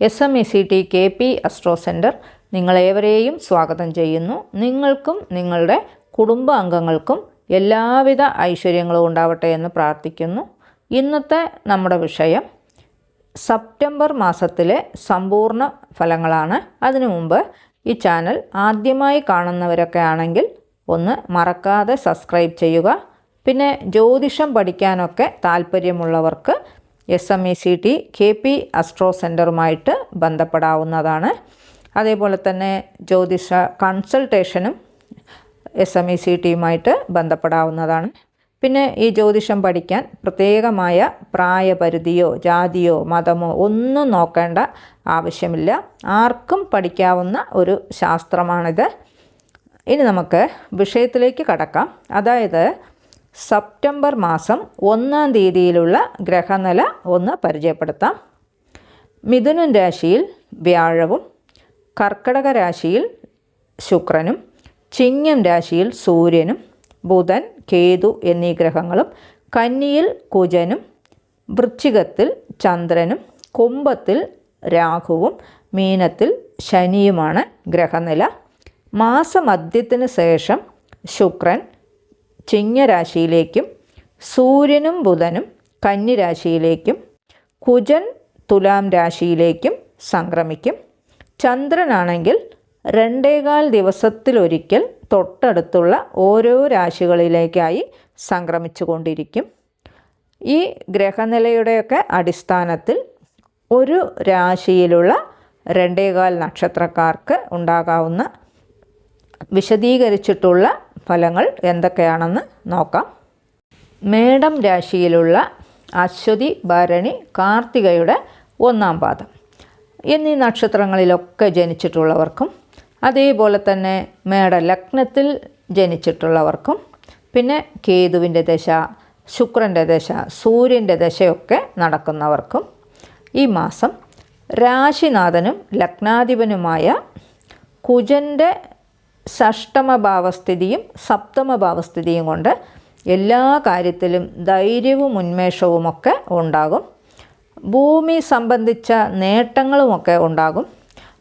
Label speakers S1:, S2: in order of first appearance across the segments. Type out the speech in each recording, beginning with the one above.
S1: S M E C T K P astro centre നിങ്ങളേവരെയും സ്വാഗതം ചെയ്യുന്നു. നിങ്ങൾക്കും നിങ്ങളുടെ കുടുംബ അംഗങ്ങൾക്കും എല്ലാവിധ ഐശ്വര്യങ്ങളും ഉണ്ടാവട്ടെ എന്ന് പ്രാർത്ഥിക്കുന്നു. ഇന്നത്തെ നമ്മുടെ വിഷയം സെപ്റ്റംബർ മാസത്തിലെ സമ്പൂർണ ഫലങ്ങളാണ്. അതിനു മുമ്പ് ഈ ചാനൽ ആദ്യമായി കാണുന്നവരൊക്കെ ആണെങ്കിൽ ഒന്ന് മറക്കാതെ സബ്സ്ക്രൈബ് ചെയ്യുക. പിന്നെ ജ്യോതിഷം പഠിക്കാനൊക്കെ താല്പര്യമുള്ളവർക്ക് S M E C T K P astro സെന്ററുമായിട്ട് ബന്ധപ്പെടാവുന്നതാണ്. അതേപോലെ തന്നെ ജ്യോതിഷ കൺസൾട്ടേഷനും എസ് എം ഇ സി ടിയുമായിട്ട് ബന്ധപ്പെടാവുന്നതാണ്. പിന്നെ ഈ ജ്യോതിഷം പഠിക്കാൻ പ്രത്യേകമായ പ്രായപരിധിയോ ജാതിയോ മതമോ ഒന്നും നോക്കേണ്ട ആവശ്യമില്ല. ആർക്കും പഠിക്കാവുന്ന ഒരു ശാസ്ത്രമാണിത്. ഇനി നമുക്ക് വിഷയത്തിലേക്ക് കടക്കാം. അതായത് സെപ്റ്റംബർ മാസം ഒന്നാം തീയതിയിലുള്ള ഗ്രഹനില ഒന്ന് പരിചയപ്പെടുത്താം. മിഥുനൻ രാശിയിൽ വ്യാഴവും കർക്കടക രാശിയിൽ ശുക്രനും ചിങ്ങം രാശിയിൽ സൂര്യനും ബുധൻ കേതു എന്നീ ഗ്രഹങ്ങളും കന്നിയിൽ കുജനും വൃശ്ചികത്തിൽ ചന്ദ്രനും കുംഭത്തിൽ രാഹുവും മീനത്തിൽ ശനിയുമാണ് ഗ്രഹനില. മാസമധ്യത്തിന് ശേഷം ശുക്രൻ ചിങ്ങരാശിയിലേക്കും സൂര്യനും ബുധനും കന്നിരാശിയിലേക്കും കുജൻ തുലാം രാശിയിലേക്കും സംക്രമിക്കും. ചന്ദ്രനാണെങ്കിൽ രണ്ടേകാൽ ദിവസത്തിലൊരിക്കൽ തൊട്ടടുത്തുള്ള ഓരോ രാശികളിലേക്കായി സംക്രമിച്ചു കൊണ്ടിരിക്കും ഈ ഗ്രഹനിലയുടെയൊക്കെ അടിസ്ഥാനത്തിൽ ഒരു രാശിയിലുള്ള രണ്ടേകാൽ നക്ഷത്രക്കാർക്ക് ഉണ്ടാകാവുന്ന വിശദീകരിച്ചിട്ടുള്ള ഫലങ്ങൾ എന്തൊക്കെയാണെന്ന് നോക്കാം. മേടം രാശിയിലുള്ള അശ്വതി ഭരണി കാർത്തികയുടെ ഒന്നാം പാദം. എന്നീ നക്ഷത്രങ്ങളിലൊക്കെ ജനിച്ചിട്ടുള്ളവർക്കും അതേപോലെ തന്നെ മേട ലഗ്നത്തിൽ ജനിച്ചിട്ടുള്ളവർക്കും പിന്നെ കേതുവിന്റെ ദശ ശുക്രന്റെ ദശ സൂര്യന്റെ ദശയൊക്കെ നടക്കുന്നവർക്കും ഈ മാസം രാശിനാഥനും ലഗ്നാധിപനുമായ കുജന്റെ ഷഷ്ടമഭാവസ്ഥിതിയും സപ്തമഭാവസ്ഥിതിയും കൊണ്ട് എല്ലാ കാര്യത്തിലും ധൈര്യവും ഉന്മേഷവുമൊക്കെ ഉണ്ടാകും. ഭൂമി സംബന്ധിച്ച നേട്ടങ്ങളുമൊക്കെ ഉണ്ടാകും.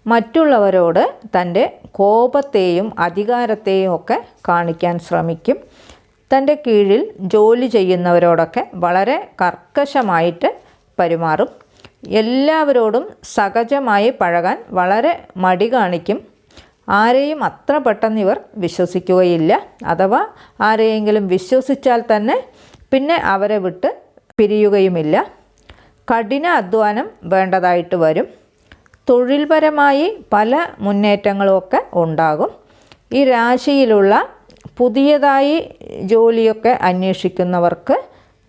S1: മറ്റുള്ളവരോട് തന്റെ കോപത്തെയും അധികാരത്തെയും ഒക്കെ കാണിക്കാൻ ശ്രമിക്കും. തന്റെ കീഴിൽ ജോലി ചെയ്യുന്നവരോടൊക്കെ വളരെ കർക്കശമായിട്ട് പെരുമാറും. എല്ലാവരോടും സഹജമായി പഴകാൻ വളരെ മടി കാണിക്കും. ആരെയും അത്ര പെട്ടെന്ന് ഇവർ വിശ്വസിക്കുകയില്ല. അഥവാ ആരെയെങ്കിലും വിശ്വസിച്ചാൽ തന്നെ പിന്നെ അവരെ വിട്ട് പിരിയുകയുമില്ല. കഠിന അധ്വാനം വേണ്ടതായിട്ട് വരും. തൊഴിൽപരമായി പല മുന്നേറ്റങ്ങളുമൊക്കെ ഉണ്ടാകും. ഈ രാശിയിലുള്ള പുതിയതായി ജോലിയൊക്കെ അന്വേഷിക്കുന്നവർക്ക്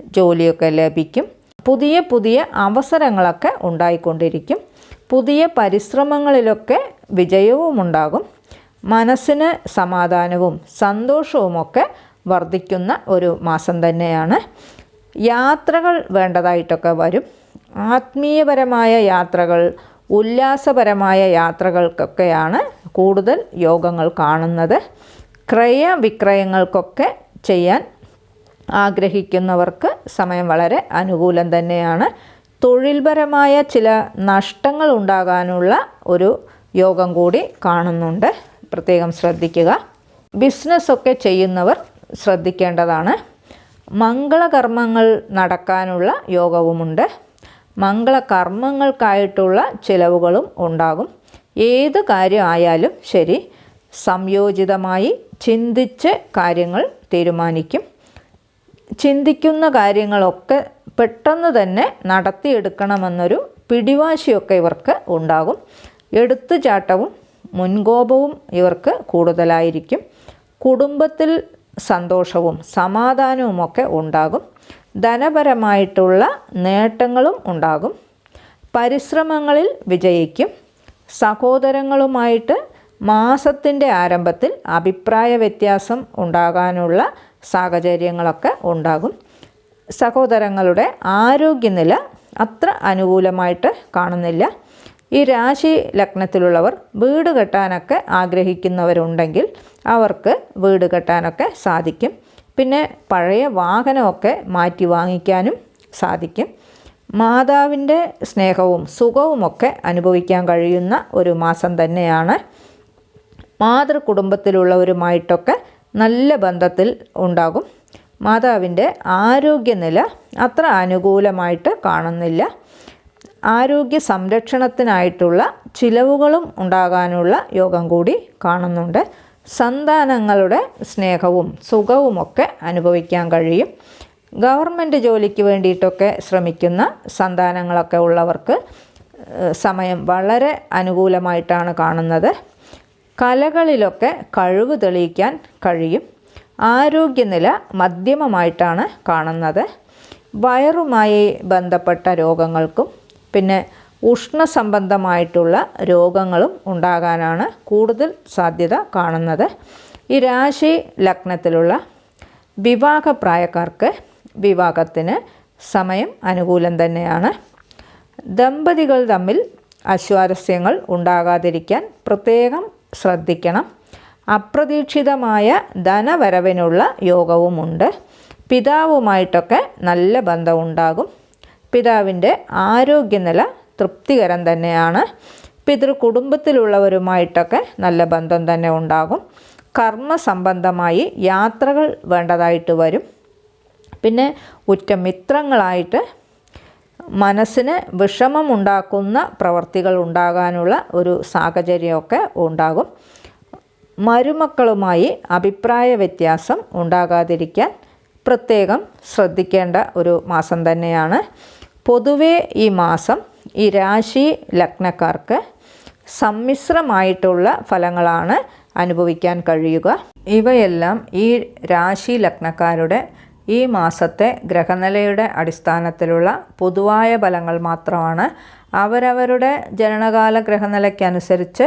S1: ജോലിയൊക്കെ ലഭിക്കും. പുതിയ പുതിയ അവസരങ്ങളൊക്കെ ഉണ്ടായിക്കൊണ്ടിരിക്കും. പുതിയ പരിശ്രമങ്ങളിലൊക്കെ വിജയവും ഉണ്ടാകും മനസ്സിന് സമാധാനവും സന്തോഷവുമൊക്കെ വർദ്ധിക്കുന്ന ഒരു മാസം തന്നെയാണ്. യാത്രകൾ വേണ്ടതായിട്ടൊക്കെ വരും. ആത്മീയപരമായ യാത്രകൾ ഉല്ലാസപരമായ യാത്രകൾക്കൊക്കെയാണ് കൂടുതൽ യോഗങ്ങൾ കാണുന്നത്. ക്രയവിക്രയങ്ങൾക്കൊക്കെ ചെയ്യാൻ ആഗ്രഹിക്കുന്നവർക്ക് സമയം വളരെ അനുകൂലം തന്നെയാണ്. തൊഴിൽപരമായ ചില നഷ്ടങ്ങൾ ഉണ്ടാകാനുള്ള ഒരു യോഗം കൂടി കാണുന്നുണ്ട്. പ്രത്യേകം ശ്രദ്ധിക്കുക. ബിസിനസ്സൊക്കെ ചെയ്യുന്നവർ ശ്രദ്ധിക്കേണ്ടതാണ്. മംഗളകർമ്മങ്ങൾ നടക്കാനുള്ള യോഗവുമുണ്ട്. മംഗളകർമ്മങ്ങൾക്കായിട്ടുള്ള ചിലവുകളും ഉണ്ടാകും. ഏത് കാര്യമായാലും ശരി സംയോജിതമായി ചിന്തിച്ച് കാര്യങ്ങൾ തീരുമാനിക്കും. ചിന്തിക്കുന്ന കാര്യങ്ങളൊക്കെ പെട്ടെന്ന് തന്നെ നടത്തിയെടുക്കണമെന്നൊരു പിടിവാശിയൊക്കെ ഇവർക്ക് ഉണ്ടാകും. എടുത്തുചാട്ടവും മുൻകോപവും ഇവർക്ക് കൂടുതലായിരിക്കും. കുടുംബത്തിൽ സന്തോഷവും സമാധാനവുമൊക്കെ ഉണ്ടാകും. ധനപരമായിട്ടുള്ള നേട്ടങ്ങളും ഉണ്ടാകും. പരിശ്രമങ്ങളിൽ വിജയിക്കും. സഹോദരങ്ങളുമായിട്ട് മാസത്തിന്റെ ആരംഭത്തിൽ അഭിപ്രായ വ്യത്യാസം ഉണ്ടാകാനുള്ള സാഹചര്യങ്ങളൊക്കെ ഉണ്ടാകും. സഹോദരങ്ങളുടെ ആരോഗ്യനില അത്ര അനുകൂലമായിട്ട് കാണുന്നില്ല. ഈ രാശി ലഗ്നത്തിലുള്ളവർ വീട് കെട്ടാനൊക്കെ ആഗ്രഹിക്കുന്നവരുണ്ടെങ്കിൽ അവർക്ക് വീട് കെട്ടാനൊക്കെ സാധിക്കും. പിന്നെ പഴയ വാഹനമൊക്കെ മാറ്റി വാങ്ങിക്കാനും സാധിക്കും. മാതാവിന്റെ സ്നേഹവും സുഖവുമൊക്കെ അനുഭവിക്കാൻ കഴിയുന്ന ഒരു മാസം തന്നെയാണ്. മാതൃകുടുംബത്തിലുള്ളവരുമായിട്ടൊക്കെ നല്ല ബന്ധത്തിൽ ഉണ്ടാകും. മാതാവിന്റെ ആരോഗ്യനില അത്ര അനുകൂലമായിട്ട് കാണുന്നില്ല. ആരോഗ്യ സംരക്ഷണത്തിനായിട്ടുള്ള ചിലവുകളും ഉണ്ടാകാനുള്ള യോഗം കൂടി കാണുന്നുണ്ട്. സന്താനങ്ങളുടെ സ്നേഹവും സുഖവുമൊക്കെ അനുഭവിക്കാൻ കഴിയും. ഗവൺമെന്റ് ജോലിക്ക് വേണ്ടിയിട്ടൊക്കെ ശ്രമിക്കുന്ന സന്താനങ്ങളൊക്കെ ഉള്ളവർക്ക് സമയം വളരെ അനുകൂലമായിട്ടാണ് കാണുന്നത്. കലകളിലൊക്കെ കഴിവ് തെളിയിക്കാൻ കഴിയും. ആരോഗ്യനില മധ്യമമായിട്ടാണ് കാണുന്നത്. വയറുമായി ബന്ധപ്പെട്ട രോഗങ്ങൾക്കും പിന്നെ ഉഷ്ണ സംബന്ധമായിട്ടുള്ള രോഗങ്ങളും ഉണ്ടാകാനാണ് കൂടുതൽ സാധ്യത കാണുന്നത്. ഈ രാശി ലഗ്നത്തിലുള്ള വിവാഹപ്രായക്കാർക്ക് വിവാഹത്തിന് സമയം അനുകൂലം തന്നെയാണ്. ദമ്പതികൾ തമ്മിൽ അശ്വാരസ്യങ്ങൾ ഉണ്ടാകാതിരിക്കാൻ പ്രത്യേകം ശ്രദ്ധിക്കണം. അപ്രതീക്ഷിതമായ ധനവരവിനുള്ള യോഗവുമുണ്ട്. പിതാവുമായിട്ടൊക്കെ നല്ല ബന്ധമുണ്ടാകും. പിതാവിന്റെ ആരോഗ്യനില തൃപ്തികരം തന്നെയാണ്. പിതൃ കുടുംബത്തിലുള്ളവരുമായിട്ടൊക്കെ നല്ല ബന്ധം തന്നെ ഉണ്ടാകും. കർമ്മ സംബന്ധമായി യാത്രകൾ വേണ്ടതായിട്ട് വരും. പിന്നെ ഉറ്റ മിത്രങ്ങളായിട്ട് മനസ്സിന് വിഷമമുണ്ടാക്കുന്ന പ്രവർത്തികൾ ഉണ്ടാകാനുള്ള ഒരു സാഹചര്യമൊക്കെ ഉണ്ടാകും. മരുമക്കളുമായി അഭിപ്രായ വ്യത്യാസം ഉണ്ടാകാതിരിക്കാൻ പ്രത്യേകം ശ്രദ്ധിക്കേണ്ട ഒരു മാസം തന്നെയാണ്. പൊതുവേ ഈ മാസം ഈ രാശി ലഗ്നക്കാർക്ക് സമ്മിശ്രമായിട്ടുള്ള ഫലങ്ങളാണ് അനുഭവിക്കാൻ കഴിയുക. ഇവയെല്ലാം ഈ രാശി ലഗ്നക്കാരുടെ ഈ മാസത്തെ ഗ്രഹനിലയുടെ അടിസ്ഥാനത്തിലുള്ള പൊതുവായ ഫലങ്ങൾ മാത്രമാണ്. അവരവരുടെ ജനനകാല ഗ്രഹനിലയ്ക്കനുസരിച്ച്